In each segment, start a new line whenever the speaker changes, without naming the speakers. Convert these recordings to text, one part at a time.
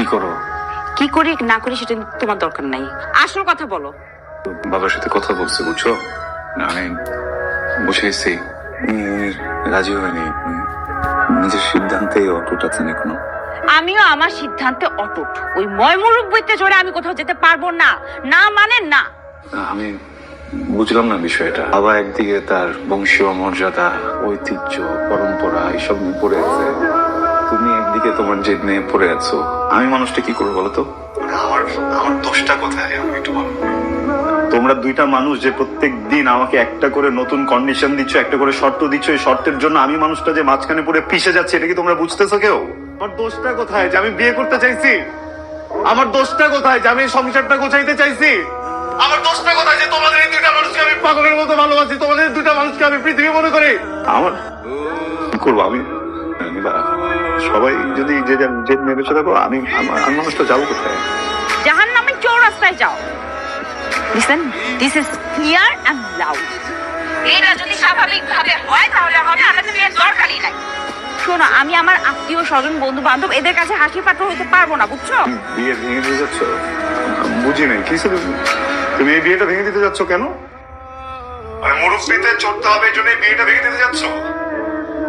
কি করো?
কি করি না করি সেটা তোমার দরকার নাই। আসল কথা বলো।
বাবার সাথে কথা বলছে বুঝছ? আমি বুঝেছি উনি রাজি হয়নি। নিজের সিদ্ধান্তে অটুট আছেন এখনও।
আমিও আমার সিদ্ধান্তে অটুট। ওই ময়মুরুখ বইতে চড়ে আমি কোথাও যেতে পারব না। না মানে না।
আমি বুঝলাম না বিষয়টা। বাবা একদিকে তার বংশীয় মর্যাদা ঐতিহ্য পরম্পরা এইসব পড়ে আছে। তুমি একদিকে তোমার জেদ নিয়ে পড়ে আছো। আমি মানুষটা কি করব বলো তো? আমার আমার দোষটা কোথায়? আমি একটু বলো।
তোমরা দুইটা মানুষ যে প্রত্যেক দিন আমাকে একটা করে নতুন কন্ডিশন দিচ্ছ একটা করে শর্ত দিচ্ছ এই শর্তের জন্য আমি মানুষটা যে মাঝখানে পড়ে পিষে যাচ্ছে এটা কি তোমরা বুঝতেছো কেউ? আমার দোষটা কোথায় যে আমি বিয়ে করতে চাইছি? আমার দোষটা কোথায় যে আমি সংসারটা গোছাইতে চাইছি? আমার দোষটা কোথায় যে তোমাদের এই দুইটা মানুষকে আমি পাগলের মতো ভালোবাসি? তোমাদের দুইটা মানুষকে আমি পৃথিবী মনে করি। আমার কি করব আমি? আমি বা- সবাই যদি যে যার যে মেরেছে থাকো আমি আমার- আমি মানুষটা যাব কোথায়?
জাহান নামে চৌরাস্তায় যাও। Listen this is clear and loud এটা যদি স্বাভাবিক ভাবে হয় তাহলে হবে আমাদের বিয়ের দরকারই নাই। শোনো আমি আমার আত্মীয় স্বজন বন্ধু বান্ধব এদের কাছে হাসি পাত্র হইতে পারব না বুঝছ?
বিয়ে ভেঙে দিতে যাচ্ছ? বুঝি নাই কি তুমি এই বিয়েটা ভেঙে দিতে যাচ্ছ কেন? মানে মুরব্বীতে চড়তে হবে এই জন্য এই বিয়েটা ভেঙে দিতে যাচ্ছ।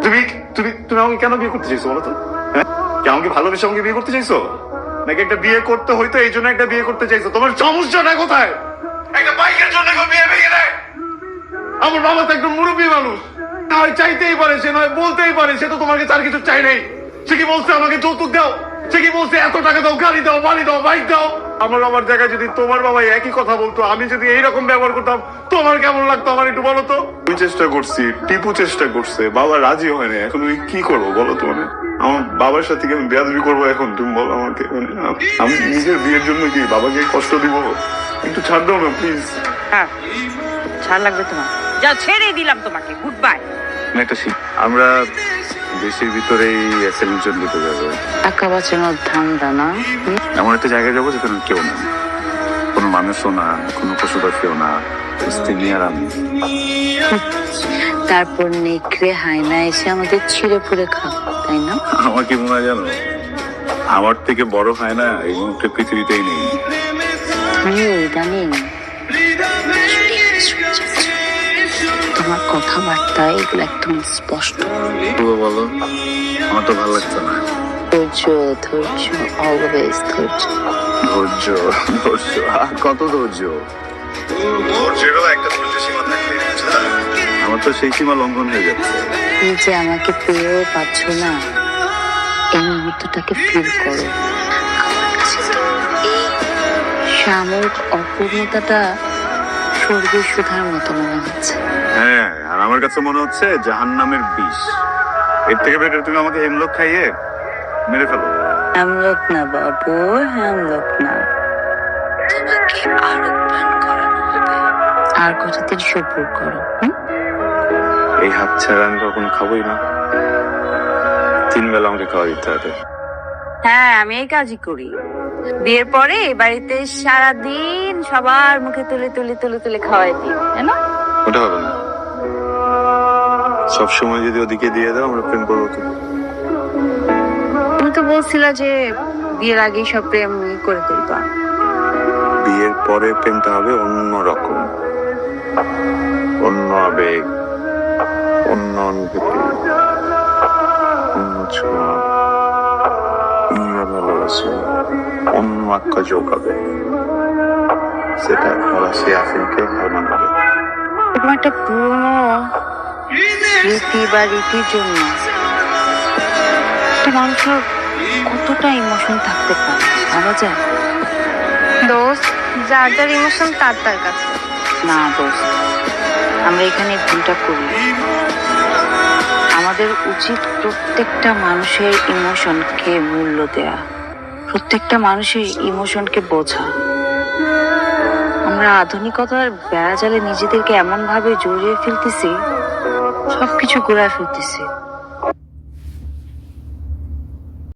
তুমি তুমি তুমি আমাকে কেন বিয়ে করতে চাইছো বলো তো? হ্যাঁ? আমাকে ভালোবেসে আমাকে বিয়ে করতে চাইছো? নাকি একটা বিয়ে করতে হয়তো এই জন্য একটা বিয়ে করতে চাইছো? তোমার সমস্যাটা কোথায়? একটা বাইকের জন্য কেউ বিয়ে ভেঙে দেয়। আমার বাবা তো একদম মুরব্বী মানুষ। তাই চাইতেই পারে, সে নয় বলতেই পারে, সে তো তোমার কাছে আর কিছু চাই নাই। সে কি বলছে আমাকে যৌতুক দাও? সে কি বলছে এত টাকা দাও গাড়ি দাও বাড়ি দাও বাইক দাও? আমার বাবার জায়গায় যদি তোমার বাবা একই কথা বলতো আমি যদি এইরকম ব্যবহার করতাম তোমার কেমন লাগতো আমার একটু বলো তো? আমি চেষ্টা করছি টিপু চেষ্টা করছে বাবা রাজি হয় না এখন আমি কি করব বলো তো মানে? আমার বাবার সাথে কি আমি বেয়াদবি করব এখন তুমি বলো আমাকে মানে আমি নিজের বিয়ের জন্য কি বাবাকে কষ্ট দিব? একটু ছাড় দাও না প্লিজ
হ্যাঁ ছাড় লাগবে তোমার। যা ছেড়ে দিলাম তোমাকে গুড বাই
একটা আমরা দেশের ভিতরেই সেলিব্রেশন দিতে যাব।
টাকা বাঁচানোর ধান্দা না।
এমন একটা জায়গায় যাব যেখানে কেউ নেই। কোনো মানুষও না কোনো পশু পাখিও না আর আমি।
তারপর নেকড়ে হায়না এসে আমাদের ছিঁড়ে পুড়ে খাক তাই না?
আমার কি মনে হয় জানো? আমার থেকে বড় হয় না এই মুহূর্তে পৃথিবীতেই নেই।
ইদানিং। তোমার কথাবার্তা এগুলো একদম স্পষ্ট।
বলব বলো আমার তো ভালো লাগছে না।
ধৈর্য ধৈর্য অলওয়েজ ধৈর্য।
ধৈর্য ধৈর্য আহ, কত ধৈর্য?
ধৈর্যেরও একটা ধৈর্য সীমা
আমার তো সেই সীমা লঙ্ঘন হয়ে যাচ্ছে।
তুমি যে আমাকে পেয়েও পাচ্ছ না এই মুহূর্তটাকে ফিল করো। আমার কাছে তো এই সাময়িক অপূর্ণতাটা স্বর্গীয় সুধার মতো মনে হচ্ছে।
হ্যাঁ আর আমার কাছে মনে হচ্ছে জাহান নামের বিষ। এর থেকে বেটার তুমি আমাকে হেমলক খাইয়ে মেরে ফেলো।
হ্যামলক না বাবু হ্যামলক না। তোমাকে আরও পান করানো হবে। আর কতদিন সবুর করো হুম?
এই হাত ছাড়া আমি কখনো খাবোই না। তিন বেলা আমাকে খাওয়া দিতে হবে।
হ্যাঁ আমি এই কাজই করি। বিয়ের পরে বাড়িতে সারা দিন সবার মুখে তুলে তুলে তুলে তুলে খাওয়াই দিই তাই না?
ওটা হবে না। সব সময় যদি ওদিকে দিয়ে দাও আমরা প্রেম করব
তুমি তো বলছিলা যে বিয়ের আগেই সব প্রেম করে তুলবা
বিয়ের পরে প্রেমটা হবে অন্য রকম। অন্য আবেগ অন্য অনুভূতি অন্য ছোঁয়া। ভালোবাসা অন্য আক্কা জোগাবে সেটা ফরাসি আফিনকে হার মানাবে
একটা পুরনো রীতি বা রীতির জন্য একটা মানুষের কতটা ইমোশন থাকতে পারে ভাবা যায়?
দোস্ত যার যার ইমোশন তার তার কাছে।
না দোস্ত আমরা এখানে ভুলটা করি আমাদের উচিত প্রত্যেকটা মানুষের ইমোশনকে মূল্য দেয়া। প্রত্যেকটা মানুষের ইমোশনকে বোঝা। আমরা আধুনিকতার বেড়াজালে নিজেদেরকে এমন ভাবে জড়িয়ে ফেলতেছি, সবকিছু ঘুরায় ফেলতেছি।